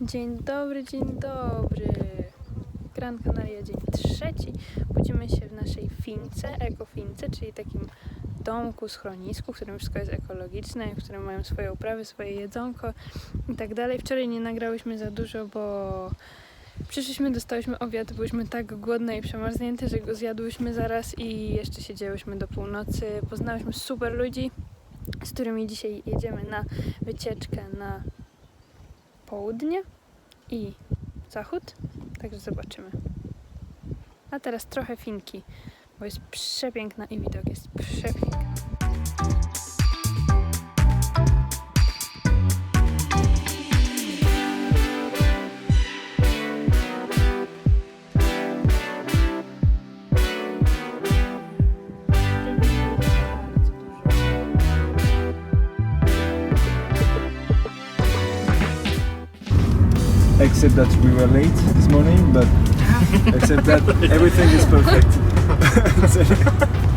Dzień dobry, dzień dobry. Gran Canaria, dzień trzeci. Budzimy się w naszej fince, ekofince, czyli takim domku, schronisku, w którym wszystko jest ekologiczne, w którym mają swoje uprawy, swoje jedzonko i tak dalej. Wczoraj nie nagrałyśmy za dużo, bo przyszliśmy, dostałyśmy obiad, byłyśmy tak głodne i przemarznięte, że go zjadłyśmy zaraz i jeszcze siedziałyśmy do północy. Poznałyśmy super ludzi, z którymi dzisiaj jedziemy na wycieczkę na południe i zachód, także zobaczymy. A teraz trochę Finki, bo jest przepiękna i widok jest przepiękny. Except that we were late this morning, but except that everything is perfect.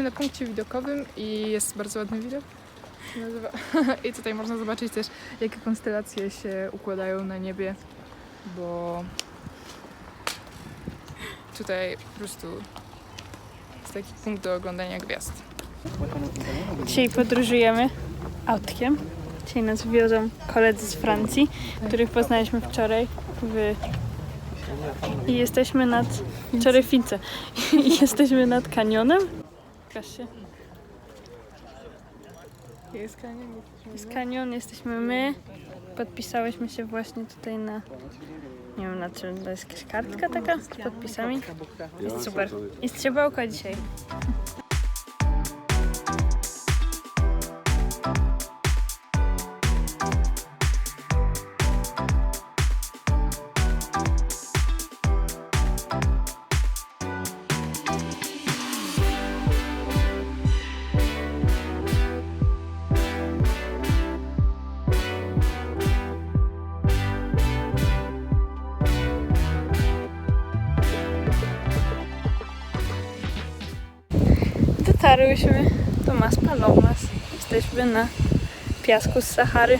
Jesteśmy na punkcie widokowym i jest bardzo ładny widok. I tutaj można zobaczyć też, jakie konstelacje się układają na niebie, bo tutaj po prostu jest taki punkt do oglądania gwiazd. Dzisiaj podróżujemy autkiem. Dzisiaj nas wiozą koledzy z Francji, których poznaliśmy wczoraj w... I jesteśmy nad... wczoraj w Fince. I jesteśmy nad kanionem. Pokaż się. Jest kanion. Jest kanion, jesteśmy my. Podpisałyśmy się właśnie tutaj na... Nie wiem na czym, to jest jakaś kartka taka z podpisami. Jest super. Jest ciepełko dzisiaj. Dotarłyśmy do Mas Palomas. Jesteśmy na piasku z Sahary.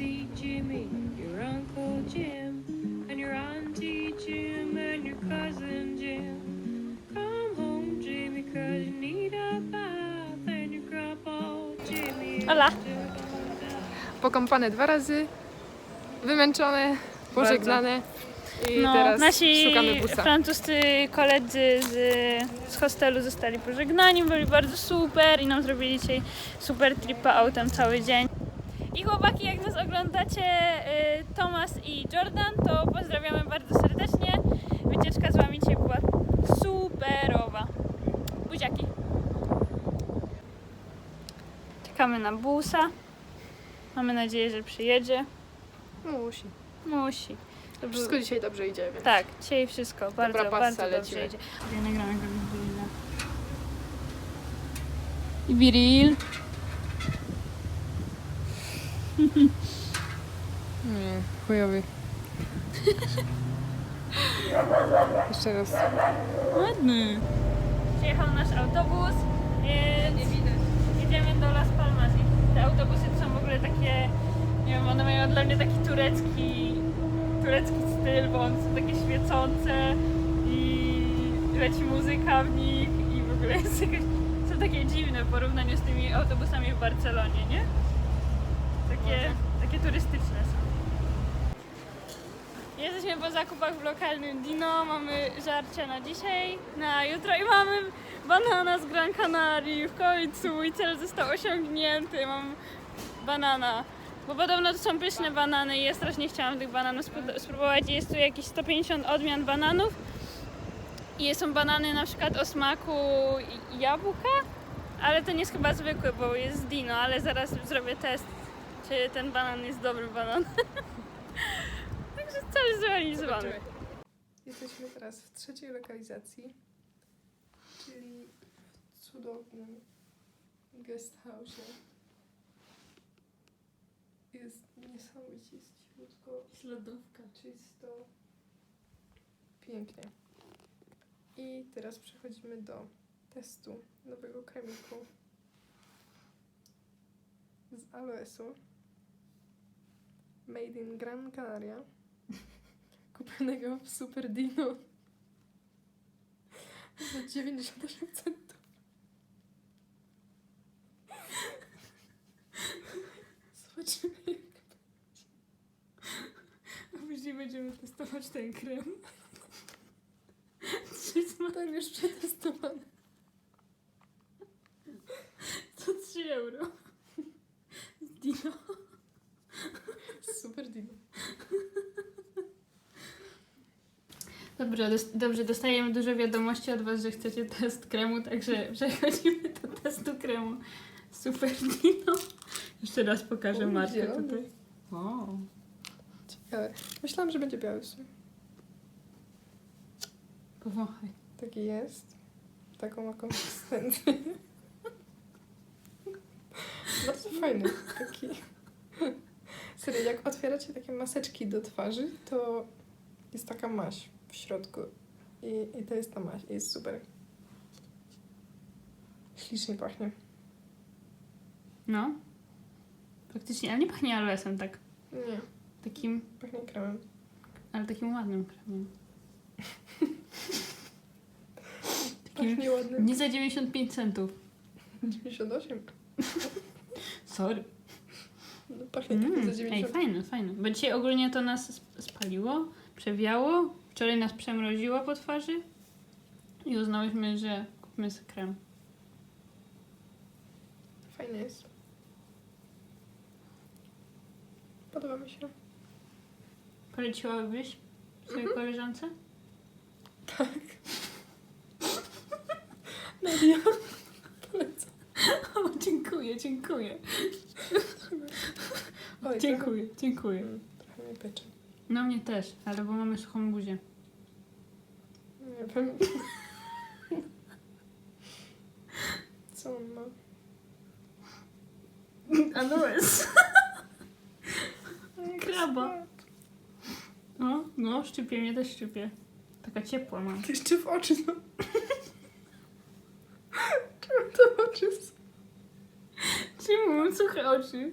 See Jimmy, your Uncle Jim, and your Auntie Jim, and your cousin Jim. Come home, Jimmy, cause you need a bath, and your grandpa Jimmy. Hola. Pokąpane dwa razy, wymęczone, pożegnane i No, teraz nasi szukamy busa. francuscy koledzy z, z hostelu zostali pożegnani, byli bardzo super i nam zrobili dzisiaj super tripa autem cały dzień. I chłopaki, jak nas oglądacie, y, Tomas i Jordan, to pozdrawiamy bardzo serdecznie. Wycieczka z wami dzisiaj była superowa. Buziaki. Czekamy na busa. Mamy nadzieję, że przyjedzie. Musi. Musi. Był- Wszystko dzisiaj dobrze idzie, więc tak, dzisiaj wszystko bardzo, passa, bardzo dobrze lecimy. idzie. Ja go Birilla. I Biril. Nie, chujowy. Jeszcze raz. Ładny. Przyjechał nasz autobus, więc jedziemy do Las Palmas. I te autobusy to są w ogóle takie, nie wiem, one mają dla mnie taki turecki, turecki styl, bo one są takie świecące i leci muzyka w nich i w ogóle jest jakieś, są takie dziwne w porównaniu z tymi autobusami w Barcelonie, nie? Takie, takie turystyczne są. Jesteśmy po zakupach w lokalnym Dino, mamy żarcie na dzisiaj, na jutro i mamy banana z Gran Canaria. W końcu mój cel został osiągnięty, mam banana. Bo podobno to są pyszne banany i ja strasznie chciałam tych bananów spróbować. Jest tu jakieś 150 odmian bananów. I są banany na przykład o smaku jabłka, ale to nie jest chyba zwykły, bo jest Dino, ale zaraz zrobię test, czy ten banan jest dobry banan. Także cały zrealizowany. Jesteśmy teraz w trzeciej lokalizacji, czyli w cudownym guest house. Jest niesamowicie cichutko, Śladówka. czysto, pięknie. I teraz przechodzimy do testu nowego kremiku z aloesu. Made in Gran Canaria. Kupionego w Super Dino za 98 centów. Zobaczymy jak A później będziemy testować ten krem. to już przetestowane. To 3 euro. Z Dino. Super Dino. Dobrze, dos- dobrze, dostajemy dużo wiadomości od Was, że chcecie test kremu, także przechodzimy do testu kremu. Super Dino. Jeszcze raz pokażę O, markę zielony. tutaj. O. Ciekawe. Myślałam, że będzie biały w sumie. Powąchaj. Taki jest. Taką ma konsystencję. Bardzo fajny. Taki. Serio, jak otwieracie takie maseczki do twarzy, to jest taka maść w środku. I, i to jest ta maść. I jest super. Ślicznie pachnie. No. Faktycznie, ale nie pachnie aloesem tak. Nie, Takim, pachnie kremem. ale takim ładnym kremem. Takim, Pachnie ładny. nie za 95 centów. 98. Sorry. No, pachnie mm. Za ej, 90. fajne, fajne. Bo dzisiaj ogólnie to nas sp- spaliło, przewiało. Wczoraj nas przemroziło po twarzy. I uznałyśmy, że kupimy sobie krem. Fajny jest. Podoba mi się. Poleciłabyś swojej koleżance? Nadia. Polecam. O, dziękuję, dziękuję. Oj, Dziękuję, dziękuję. Trochę, trochę mnie. No mnie też, ale bo mamy suchą buzię. Nie wiem. Co on ma? Aloes. Kraba. No, no, szczypie mnie też szczypie. Taka ciepła mam. Ty jeszcze w oczy no. Czemu to w oczy są? Czemu mam suche oczy?